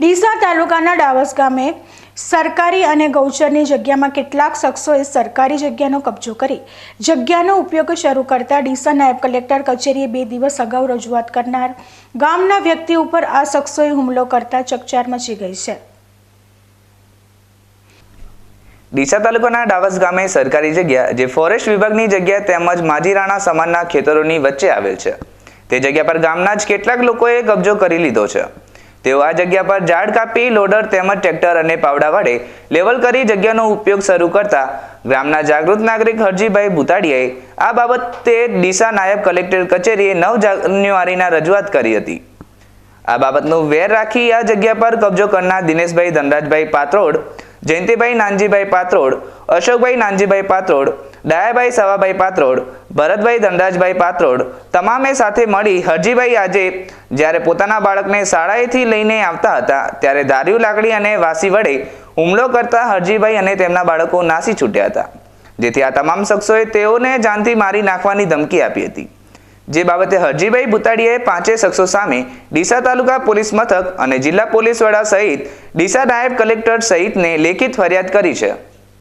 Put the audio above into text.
ડીસા તાલુકાના ડાવસ ગામે સરકારી અને ગૌચરની જગ્યામાં કેટલાક શખ્સોએ સરકારી જગ્યાનો કબજો કરી જગ્યાનો ઉપયોગ શરૂ કરતા ડીસા નાયબ કલેક્ટર કચેરીએ બે દિવસ અગાઉ રજૂઆત કરનાર ગામના વ્યક્તિ ઉપર આ શખ્સોએ હુમલો કરતા ચકચાર મચી ગઈ છે. ડીસા તાલુકાના ડાવસ ગામે સરકારી જગ્યા જે ફોરેસ્ટ વિભાગની જગ્યા તેમજ માજીરાણા સમાનના ખેતરોની વચ્ચે આવેલ છે. તે જગ્યા પર ગામના જ કેટલાક લોકોએ કબજો કરી લીધો છે. તેઓ આ જગ્યા પર ઝાડ કાપી, લોડર તેમજ ટ્રેક્ટર અને પાવડા વડે લેવલ કરી જગ્યાનો ઉપયોગ શરૂ કરતા ગામના જાગૃત નાગરિક હરજીભાઈ ભૂતાડિયાએ આ બાબતે ડીસા નાયબ કલેક્ટર કચેરીએ નવ જાન્યુઆરીના રજૂઆત કરી હતી. આ બાબતનું વેર રાખી આ જગ્યા પર કબજો કરનાર દિનેશભાઈ ધનરાજભાઈ પાત્રોડ, જયંતિભાઈ નાનજીભાઈ પાત્રોડ, અશોકભાઈ નાનજીભાઈ પાત્રોડ ડાયાભાઈ સવાભાઈ પાત્રોડ, ભરતભાઈ ધનરાજભાઈ પાત્રોડ તમામે સાથે મળી હરજીભાઈ આજે જ્યારે પોતાના બાળકને શાળાએથી લઈને આવતા હતા, ત્યારે ધાર્યું લાકડી અને વાસી વડે હુમલો કરતા હરજીભાઈ અને તેમના બાળકો નાસી છૂટ્યા હતા. જેથી આ તમામ શખ્સોએ તેઓને જાનથી મારી નાખવાની ધમકી આપી હતી. જે બાબતે હરજીભાઈ ભૂતાડીએ પાંચે શખ્સો સામે ડીસા તાલુકા પોલીસ મથક અને જિલ્લા પોલીસ વડા સહિત ડીસા નાયબ કલેક્ટર સહિતને લેખિત ફરિયાદ કરી છે.